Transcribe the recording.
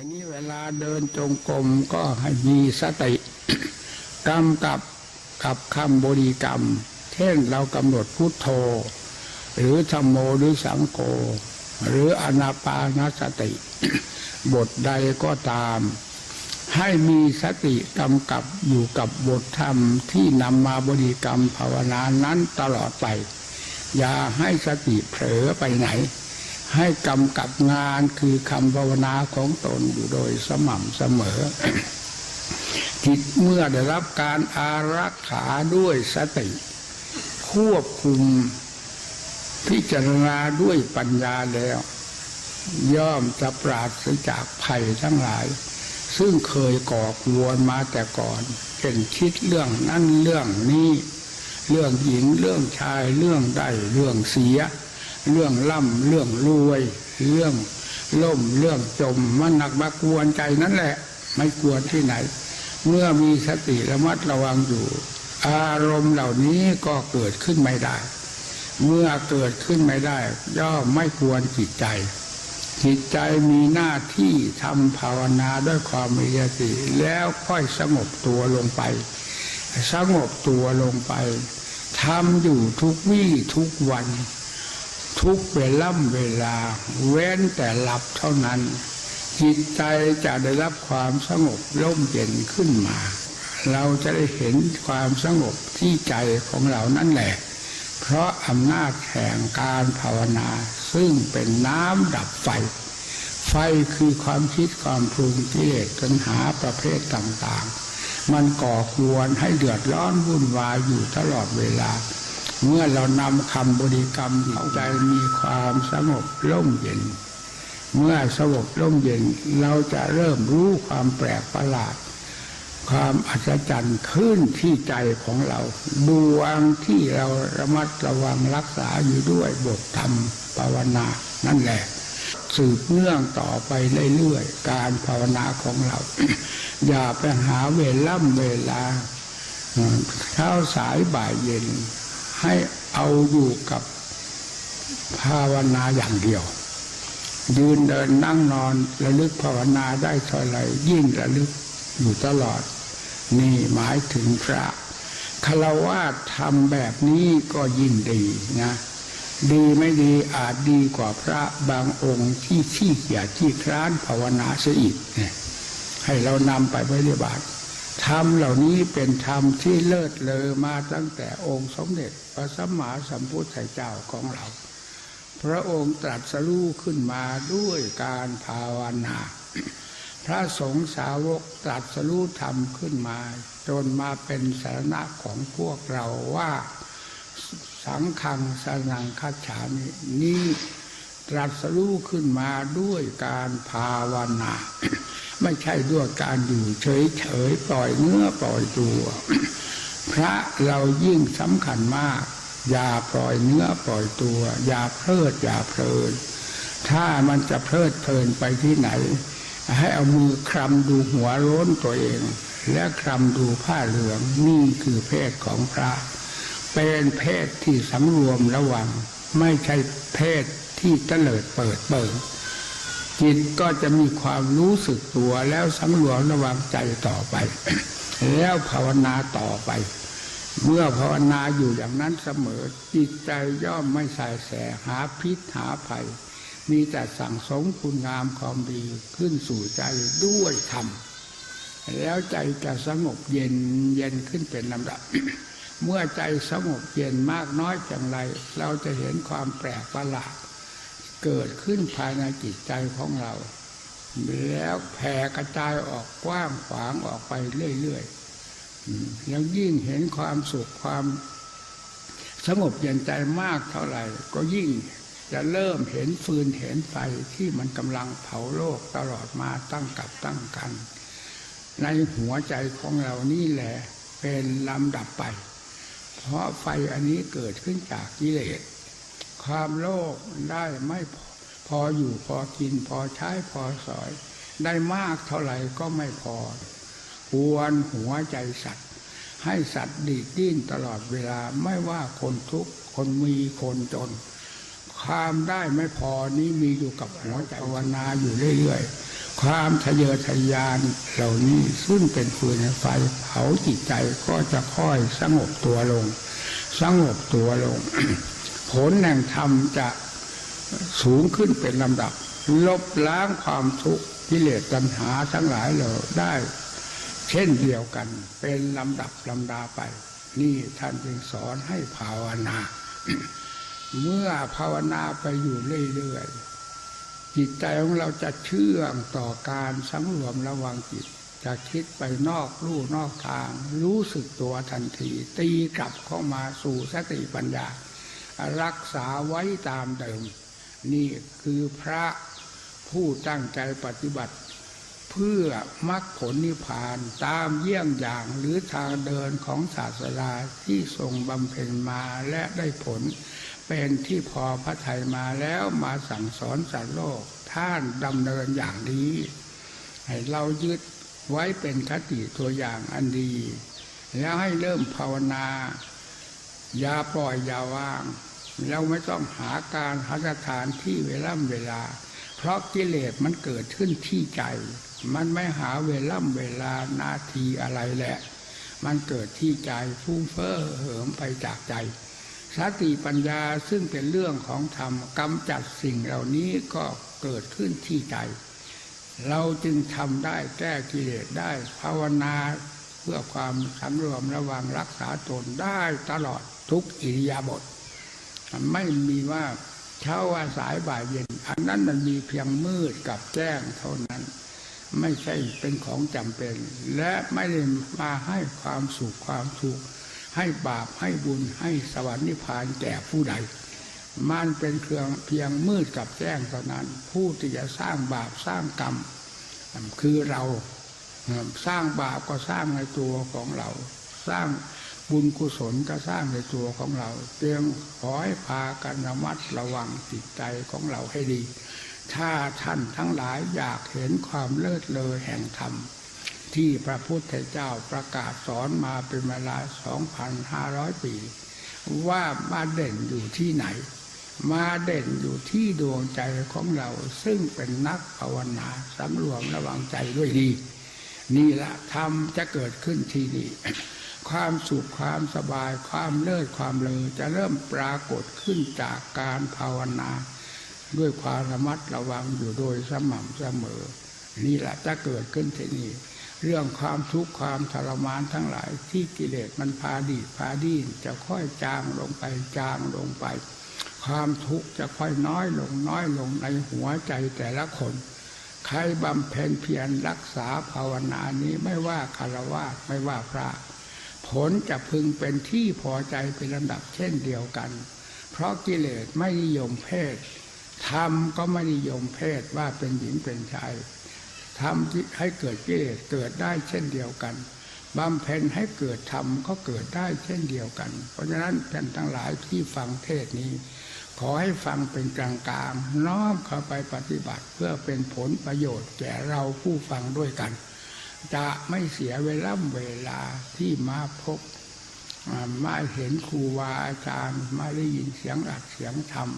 ทีนี้เวลาเดินจงกรมก็ให้มีสติกำกับกับคำบริกรรม เช่นเรากำหนดพุทโธ หรือธรรมโมหรือสังโฆหรืออนาปานสติ บทใดก็ตาม ให้มีสติกำกับอยู่กับบทธรรมที่นำมาบริกรรมภาวนานั้นตลอดไป อย่าให้สติเผลอไปไหน ให้กำกับงานคือคำภาวนาของตนอยู่โดยสม่ำเสมอ จิตเมื่อได้รับการอารักขาด้วยสติ ควบคุมพิจารณาด้วยปัญญาแล้ว ย่อมจะปราศจากภัยทั้งหลาย ซึ่งเคยก่อกวนมาแต่ก่อนเช่นคิดเรื่องนั้นเรื่องนี้ เรื่องหญิงเรื่องชายเรื่องได้เรื่องเสีย เรื่องล่ำเรื่องรวย เรื่องล่มเรื่องจมมันหนักมากวนใจนั่นแหละ ไม่กวนที่ไหน เมื่อมีสติระมัดระวังอยู่ อารมณ์เหล่านี้ก็เกิดขึ้นไม่ได้ เมื่อเกิดขึ้นไม่ได้ ย่อมไม่ควรจิตใจ จิตใจมีหน้าที่ทำภาวนาด้วยความมีสติแล้วค่อยสงบตัวลงไป สงบตัวลงไปทำอยู่ทุกวี่ทุกวัน ทุกเวล่ำเวลา เว้นแต่หลับเท่านั้น จิตใจจะได้รับความสงบร่มเย็นขึ้นมา เราจะได้เห็นความสงบที่ใจของเรานั่นแหละ เพราะอำนาจแห่งการภาวนา ซึ่งเป็นน้ำดับไฟ ไฟคือความคิดความปรุงกิเลสปัญหาประเภทต่างๆ มันก่อควรให้เดือดร้อนวุ่นวายอยู่ตลอดเวลา เมื่อเรานำคำบริกรรมเข้าใจมีความสงบร่มเย็น เมื่อสงบร่มเย็นเราจะเริ่มรู้ความแปลกประหลาด ความอัศจรรย์ขึ้นที่ใจของเราดวงที่เราระมัดระวังรักษาอยู่ด้วยบทธรรมภาวนา นั่นแหละสืบเนื่องต่อไปเรื่อยๆ การภาวนาของเรา อย่าไปหาเวล่ำเวลาเช้าสายบ่ายเย็น ให้เอาอยู่กับภาวนาอย่างเดียว ยืนเดินนั่งนอนระลึกภาวนาได้เท่าไรยิ่งระลึกอยู่ตลอด นี่หมายถึงพระคารวะทำแบบนี้ก็ยิ่งดีนะดีไม่ดีอาจดีกว่าพระบางองค์ที่ขี้เกียจที่คร้านภาวนาเสียอีกเนี่ยให้เรานำไปปฏิบัติ ธรรมเหล่านี้เป็นธรรมที่เลิศเลอมาตั้งแต่องค์สมเด็จพระสัมมาสัมพุทธเจ้าของเรา พระองค์ตรัสรู้ขึ้นมาด้วยการภาวนา พระสงฆ์สาวกตรัสรู้ธรรมขึ้นมา จนมาเป็นสาระของพวกเราว่าสังฆังสนังคัจฉามินี่ตรัสรู้ขึ้นมาด้วยการภาวนา ไม่ใช่ด้วยการอยู่เฉยๆปล่อยเนื้อปล่อยตัว พระเรายิ่งสำคัญมาก อย่าปล่อยเนื้อปล่อยตัว อย่าเพลิดอย่าเพลิน ถ้ามันจะเพลิดเพลินไปที่ไหน ให้เอามือคลำดูหัวโล้นตัวเอง และคลำดูผ้าเหลืองนี่คือเพศของพระ เป็นเพศที่สำรวมระวัง ไม่ใช่เพศที่เตลิดเปิดเปิง จิตก็จะมีความรู้สึกตัวแล้วสำรวมระวังใจต่อไป แล้วภาวนาต่อไป เมื่อภาวนาอยู่อย่างนั้นเสมอ จิตใจย่อมไม่ใส่แสหาพิษหาภัย มีแต่สั่งสมคุณงามความดีขึ้นสู่ใจด้วยธรรมแล้วใจจะสงบเย็นเย็นขึ้นเป็นลำดับ เมื่อใจสงบเย็นมากน้อยอย่างไร เราจะเห็นความแปลกประหลาด เกิดขึ้นภายในจิตใจของเรา แล้วแผ่กระจายออกกว้างขวางออกไปเรื่อยๆยังยิ่งเห็นความสุขความสงบเย็นใจมากเท่าไหร่ ก็ยิ่งจะเริ่มเห็นฟืนเห็นไฟที่มันกำลังเผาโลกตลอดมาตั้งกับตั้งกัน ในหัวใจของเรานี่แหละเป็นลำดับไป เพราะไฟอันนี้เกิดขึ้นจากกิเลส ความโลภได้ไม่พออยู่พอกินพอใช้พอสอย ได้มากเท่าไหร่ก็ไม่พอควรหัวใจสัตว์ ให้สัตว์ดีดิ้นตลอดเวลาไม่ว่าคนทุกข์คนมีคนจน ความได้ไม่พอนี้มีอยู่กับหัวใจวนาอยู่เรื่อยๆ ความทะเยอทะยานเหล่านี้ซึ่งเป็นฟืนในไฟเผาจิตใจก็จะค่อยสงบตัวลง สงบตัวลง ผลแห่งธรรมจะสูงขึ้นเป็นลำดับ ลบล้างความทุกข์กิเลสตัณหาทั้งหลายเหล่าได้ เช่นเดียวกัน เป็นลำดับลำดาไป นี่ท่านจึงสอนให้ภาวนา เมื่อภาวนาไปอยู่เรื่อยๆจิตใจของเราจะเชื่องต่อการสังรวมระวังจิตจะคิดไปนอกลู่นอกทาง รู้สึกตัวทันที ตีกลับเข้ามาสู่สติปัญญา รักษาไว้ตามเดิม นี่คือพระผู้ตั้งใจปฏิบัติ เพื่อมรรคผลนิพพานตามเยี่ยงอย่างหรือทางเดินของศาสดาที่ทรงบำเพ็ญมาและได้ผล เป็นที่พอพระทัยมาแล้วมาสั่งสอนสัตว์โลกท่านดำเนินอย่างนี้ให้เรายึดไว้เป็นคติตัวอย่างอันดี แล้วให้เริ่มภาวนา อย่าปล่อยอย่าวาง เราไม่ต้องหาการหาสถานที่เวล่ำเวลา เพราะกิเลสมันเกิดขึ้นที่ใจ มันไม่หาเวล่ำเวลานาทีอะไรแหละ มันเกิดที่ใจฟุ้งเฟ้อเหิมไปจากใจสติปัญญาซึ่งเป็นเรื่องของธรรมกำจัดสิ่งเหล่านี้ก็เกิดขึ้นที่ใจ เราจึงทำได้แก้กิเลสได้ภาวนาเพื่อความสำรวมระวังรักษาตนได้ตลอดทุกอิริยาบถ ไม่มีว่าเช้าว่าสายบ่ายเย็น อันนั้นมันมีเพียงมืดกับแจ้งเท่านั้น ไม่ใช่เป็นของจำเป็น และไม่ได้มาให้ความสุขความทุกข์ให้บาปให้บุญให้สวรรค์นิพพานแก่ผู้ใด มันเป็นเครื่องเพียงมืดกับแจ้งเท่านั้น ผู้ที่จะสร้างบาปสร้างกรรมคือเราสร้างบาปก็สร้างในตัวของเรา สร้าง บุญกุศลก็สร้างในตัวของเราเพียงขอให้พากันระมัดระวังจิตใจของเราให้ดี ถ้าท่านทั้งหลายอยากเห็นความเลิศเลอแห่งธรรม ที่พระพุทธเจ้าประกาศสอนมาเป็นเวลา 2,500 ปี ว่ามาเด่นอยู่ที่ไหน มาเด่นอยู่ที่ดวงใจของเรา ซึ่งเป็นนักภาวนาสำรวมระวังใจด้วยดี นี่ละธรรมจะเกิดขึ้นที่นี่ ความสุขความสบายความเลิศความเลอจะเริ่มปรากฏขึ้นจากการภาวนา ด้วยความระมัดระวังอยู่โดยสม่ำเสมอ นี่แหละจะเกิดขึ้นที่นี่เรื่องความทุกข์ความทรมานทั้งหลายที่กิเลสมันพาดีดพาดีจะค่อยจางลงไปจางลงไป ความทุกข์จะค่อยน้อยลงน้อยลงในหัวใจแต่ละคน ใครบำเพ็ญเพียรรักษาภาวนานี้ไม่ว่าคารวะไม่ว่าพระ ผลจะพึงเป็นที่พอใจเป็นลำดับเช่นเดียวกัน เพราะกิเลสไม่นิยมเพศธรรมก็ไม่นิยมเพศว่าเป็นหญิงเป็นชายทำให้เกิดกิเลสเกิดได้เช่นเดียวกันบำเพ็ญให้เกิดธรรมก็เกิดได้เช่นเดียวกัน เพราะฉะนั้นท่านทั้งหลายที่ฟังเทศนี้ ขอให้ฟังเป็นกลางๆน้อมเข้าไปปฏิบัติเพื่อเป็นผลประโยชน์แก่เราผู้ฟังด้วยกัน จะไม่เสียเวลาเวลาที่มาพบมาเห็นครูวาอาจารย์มาได้ยินเสียงอัดเสียงธรรม